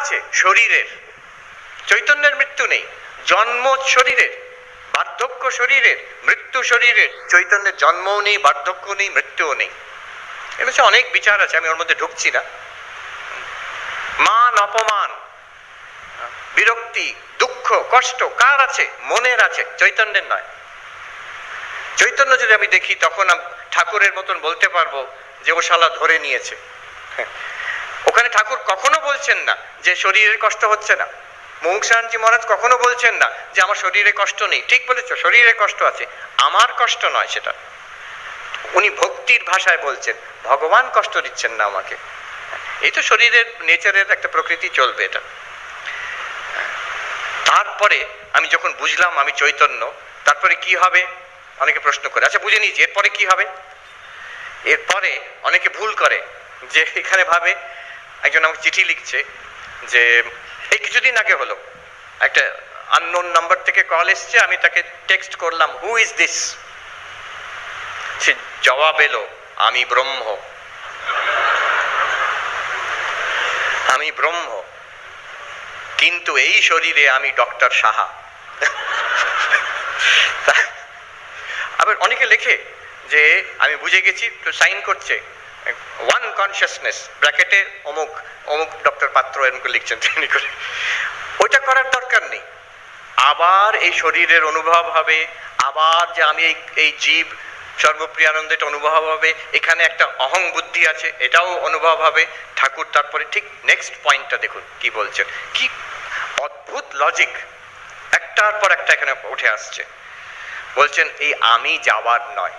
আছে শরীরের। চৈতন্যের মৃত্যু নেই, জন্ম শরীরের, বার্ধক্য শরীরের, মৃত্যু শরীরের। চৈতন্যের জন্মও নেই বার্ধক্য নেই, মৃত্যুও নেই। হচ্ছে অনেক বিচার আছে, আমি ওর মধ্যে ঢুকছি না। মান অপমান, বিরক্তি, দুঃখ, কষ্ট, কার আছে? মনের আছে, চৈতন্যের নয়। চৈতন্য যদি আমি দেখি, তখন ঠাকুরের মতন বলতে পারব যে ও শালা ধরে নিয়েছে। ওখানে ঠাকুর কখনো বলছেন না যে শরীরের কষ্ট হচ্ছে না। মৌকসানজি মহারাজ কখনো বলছেন না যে আমার শরীরে কষ্ট নেই। ঠিক বলেছ, শরীরে কষ্ট আছে। আমার কষ্ট নয় সেটা। উনি ভক্তির ভাষায় বলছেন, ভগবান কষ্ট দিচ্ছেন না আমাকে। এই তো শরীরের, নেচারের একটা প্রকৃতি চলবে এটা। তারপরে আমি যখন বুঝলাম আমি চৈতন্য, তারপরে কি হবে? অনেকে প্রশ্ন করে আচ্ছা বুঝে নিয়েছি, এরপরে কি হবে? এরপরে অনেকে ভুল করে যে এখানে ভাবে একজন আমাকে চিঠি লিখছে যে এই কিছুদিন আগে হলো, একটা আননোন নাম্বার থেকে কল এসছে, আমি তাকে টেক্সট করলাম হু ইজ দিস সে জবাব এলো, আমি ব্রহ্ম। আমি ব্রহ্ম, কিন্তু এই শরীরে আমি ডক্টর সাহা। আবার অনেকে লেখে যে, আমি বুঝে গেছি, তো সাইন করছে। ওয়ান কনসিয়াসনেস ব্র্যাকেটে অমুক অমুক ডক্টর পাত্র এরকম লিখছেন তিনি করে। ওইটা করার দরকার নেই। আবার এই শরীরের অনুভব হবে, আবার যে আমি এই এই জীব সর্বপ্রিয়ানন্দ এটা অনুভব হবে, এখানে একটা অহং বুদ্ধি আছে, এটাও অনুভব হবে। ঠাকুর তারপরে ঠিক নেক্সট পয়েন্টটা দেখুন কি বলছেন। কি অদ্ভুত লজিক একটার পর একটা এখানে উঠে আসছে। বলছেন, এই আমি যাওয়ার নয়।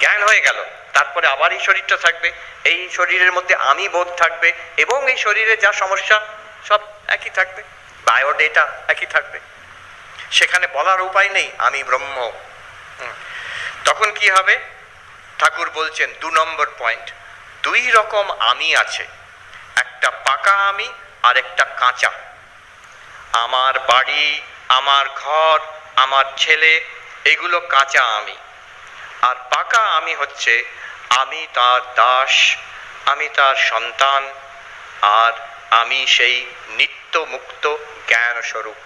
জ্ঞান হয়ে গেল। তারপরে আবার এই শরীরটা থাকবে, এই শরীরের মধ্যে আমি বোধ থাকবে এবং এই শরীরে যা সমস্যা, সব একই থাকবে, বায়োডেটা একই থাকবে। সেখানে বলার উপায় নেই, আমি ব্রহ্ম। তখন কি হবে? ঠাকুর বলছেন, দু নম্বর পয়েন্ট দুই রকম আমি আছে, একটা পাকা আমি আর একটা কাঁচা। আমার বাড়ি, আমার ঘর, আমার ছেলে, এগুলো কাঁচা আমি। আর পাকা আমি হচ্ছে আমি তার দাস আমি তার সন্তান আর আমি সেই নিত্য মুক্ত জ্ঞান স্বরূপ